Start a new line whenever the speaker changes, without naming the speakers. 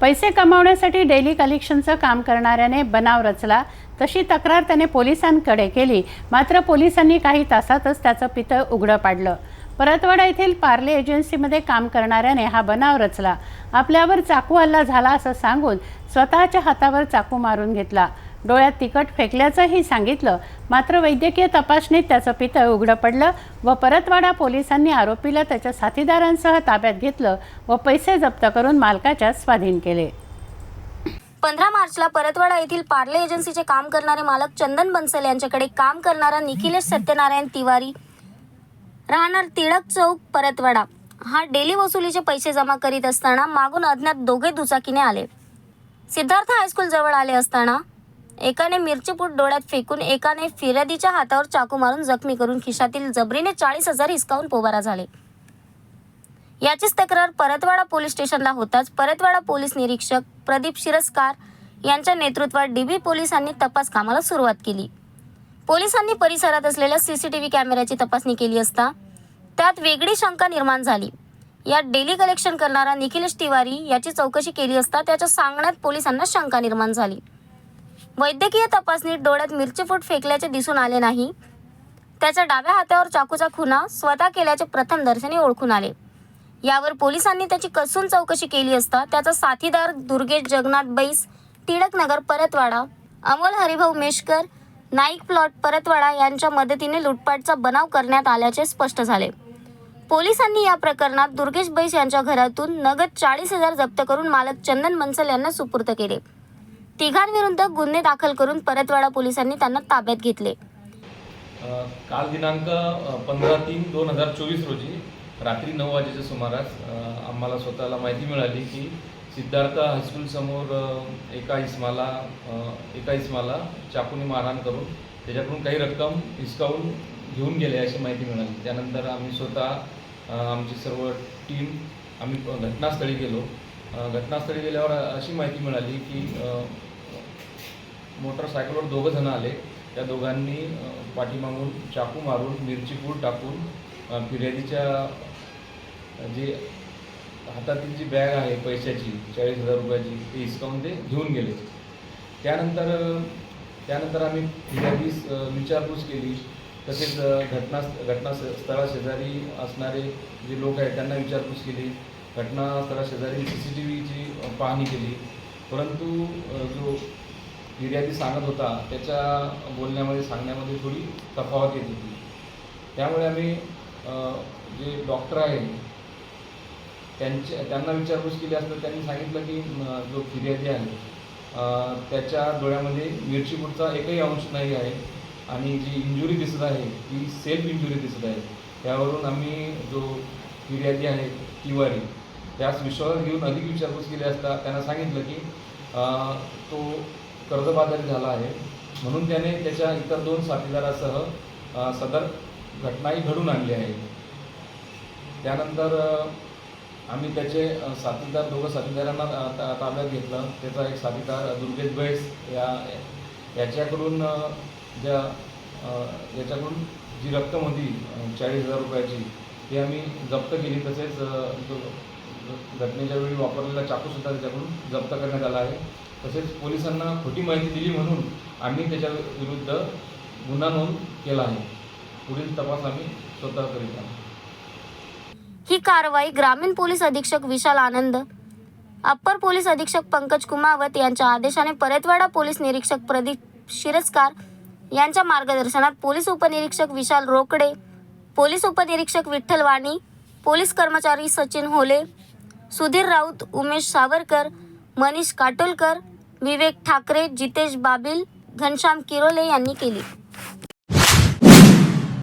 पैसे कमावण्यासाठी डेली कलेक्शनचं काम करणाऱ्याने बनाव रचला. तशी तक्रार त्याने पोलिसांकडे केली. मात्र पोलिसांनी काही तासातच त्याचं पितळ उघडं पाडलं. परतवाडा येथील पार्ले एजन्सीमध्ये काम करणाऱ्याने हा बनाव रचला. आपल्यावर चाकू हल्ला झाला असं सांगून स्वतःच्या हातावर चाकू मारून घेतला. डोळ्यात तिखट फेकल्याचंही सांगितलं. मात्र वैद्यकीय तपासणीत त्याचं पितळ उघडं पडलं व परतवाडा पोलिसांनी आरोपीला त्याच्या साथीदारांसह ताब्यात घेतलं व पैसे जप्त करून मालकाच्या स्वाधीन केले.
पंधरा मार्चला परतवाडा येथील पार्ले एजन्सीचे काम करणारे मालक चंदन बन्सल यांच्याकडे काम करणारा निखिलेश सत्यनारायण तिवारी. राहणार तिळक चौक परतवाडा. हा डेली वसुलीचे पैसे जमा करीत असताना मागून अज्ञात दोघे दुचाकीने आले. सिद्धार्थ हायस्कूल जवळ आले असताना एकाने मिरचीपूट डोळ्यात फेकून एकाने फिर्यादीच्या हातावर चाकू मारून जखमी करून खिशातील जबरीने चाळीस हजार हिसकावून पोबारा झाले. याचीच तक्रार परतवाडा पोलीस स्टेशनला होताच. परतवाडा पोलीस निरीक्षक प्रदीप शिरस्कार यांच्या नेतृत्वात डीबी पोलिसांनी तपास कामाला सुरुवात केली. पोलिसांनी परिसरात असलेल्या सीसीटीव्ही कॅमेऱ्याची तपासणी केली असता त्यात वेगळी शंका निर्माण झाली. यात डेली कलेक्शन करणारा निखिलेश तिवारी याची चौकशी केली असता त्याच्या सांगण्यात पोलिसांना शंका निर्माण झाली. वैद्यकीय तपासणीत डोळ्यात मिरचीफूट फेकल्याचे दिसून आले नाही. त्याच्या डाव्या हातावर चाकूचा खुना स्वतः केल्याचे प्रथम दर्शनी ओळखून आले. यावर पोलिसांनी त्याची कसून चौकशी केली असता त्याचा साथीदार दुर्गेश जगन्नाथ बैस टिळकनगर परतवाडा अमोल हरिभाऊ मेशकर नाईक प्लॉट परतवाडा यांच्या मदतीने लुटपाटचा बनाव करण्यात आल्याचे स्पष्ट झाले. पोलिसांनी या प्रकरणात दुर्गेश बैस यांच्या घरातून नगद चाळीस हजार जप्त करून मालक चंदन मनसल यांना सुपूर्द केले. तिघांविरुद्ध गुन्हे दाखल करून परतवाडा पोलिसांनी त्यांना ताब्यात घेतले.
काल दिनांक पंधरा तीन दोन हजार चोवीस रोजी रात्री नऊ वाजेच्या सुमारास आम्हाला स्वतःला माहिती मिळाली की सिद्धार्थ हायस्कूलसमोर एका इस्माला एका इस्माला चाकूने मारहाण करून त्याच्याकडून काही रक्कम हिसकावून घेऊन गेले अशी माहिती मिळाली. त्यानंतर आम्ही स्वतः आमची सर्व टीम आम्ही घटनास्थळी गेलो. घटनास्थळी गेल्यावर अशी माहिती मिळाली की मोटरसायकलवर दोघं जण आले. त्या दोघांनी पाठीमागून चाकू मारून मिरचीपूड टाकून फिर्यादीच्या जी हातातील जी बॅग आहे पैशाची चाळीस हजार रुपयाची ती हिसकावून ते घेऊन गेले. त्यानंतर त्यानंतर आम्ही फिर्यादीस विचारपूस केली. तसेच घटना घटना शेजारी असणारे जे लोक आहेत त्यांना विचारपूस केली. घटनास्थळा शेजारी सी सी टी व्हीची पाहणी केली. परंतु जो फिर्यादी सांगत होता त्याच्या बोलण्यामध्ये सांगण्यामध्ये थोडी तफावत येत होती. त्यामुळे आम्ही जे डॉक्टर आहेत त्यांच्या त्यांना विचारपूस केली असता त्यांनी सांगितलं की जो फिर्यादी आहे त्याच्या डोळ्यामध्ये मिरचीपूरचा एकही अंश नाही आहे आणि जी इंजुरी दिसत आहे ती सेल्फ इंजुरी दिसत आहे. त्यावरून आम्ही जो फिर्यादी आहे तिवारी त्यास विश्वासात घेऊन अधिक विचारपूस केली असता त्यांना सांगितलं की तो कर्जबाजारी झाला आहे. म्हणून त्याने त्याच्या इतर दोन साथीदारासह सदर घटनाही घडून आणली आहे. त्यानंतर आम्ही त्याचे साथीदार दोघं साथीदारांना ताब्यात घेतलं. त्याचा एक साथीदार दुर्गेश बैस या याच्याकडून ज्या याच्याकडून जी रक्कम होती चाळीस हजार रुपयाची ती आम्ही जप्त केली. तसेच घटनेच्या वेळी वापरलेला चाकूसुद्धा त्याच्याकडून जप्त करण्यात आला आहे. तसेच पोलिसांना खोटी माहिती दिली म्हणून आम्ही त्याच्या विरुद्ध गुन्हा नोंद केला आहे. पुढील तपास आम्ही स्वतः करीत आहोत.
ही कारवाई ग्रामीण पोलीस अधीक्षक विशाल आनंद अप्पर पोलीस अधीक्षक पंकज कुमावत यांच्या आदेशाने परतवाडा पोलीस निरीक्षक प्रदीप शिरस्कार यांच्या मार्गदर्शनात पोलीस उपनिरीक्षक विशाल रोकडे पोलीस उपनिरीक्षक विठ्ठल वाणी पोलीस कर्मचारी सचिन होले सुधीर राऊत उमेश सावरकर मनीष काटोलकर विवेक ठाकरे जितेश बाबिल घनश्याम किरोले यांनी केली.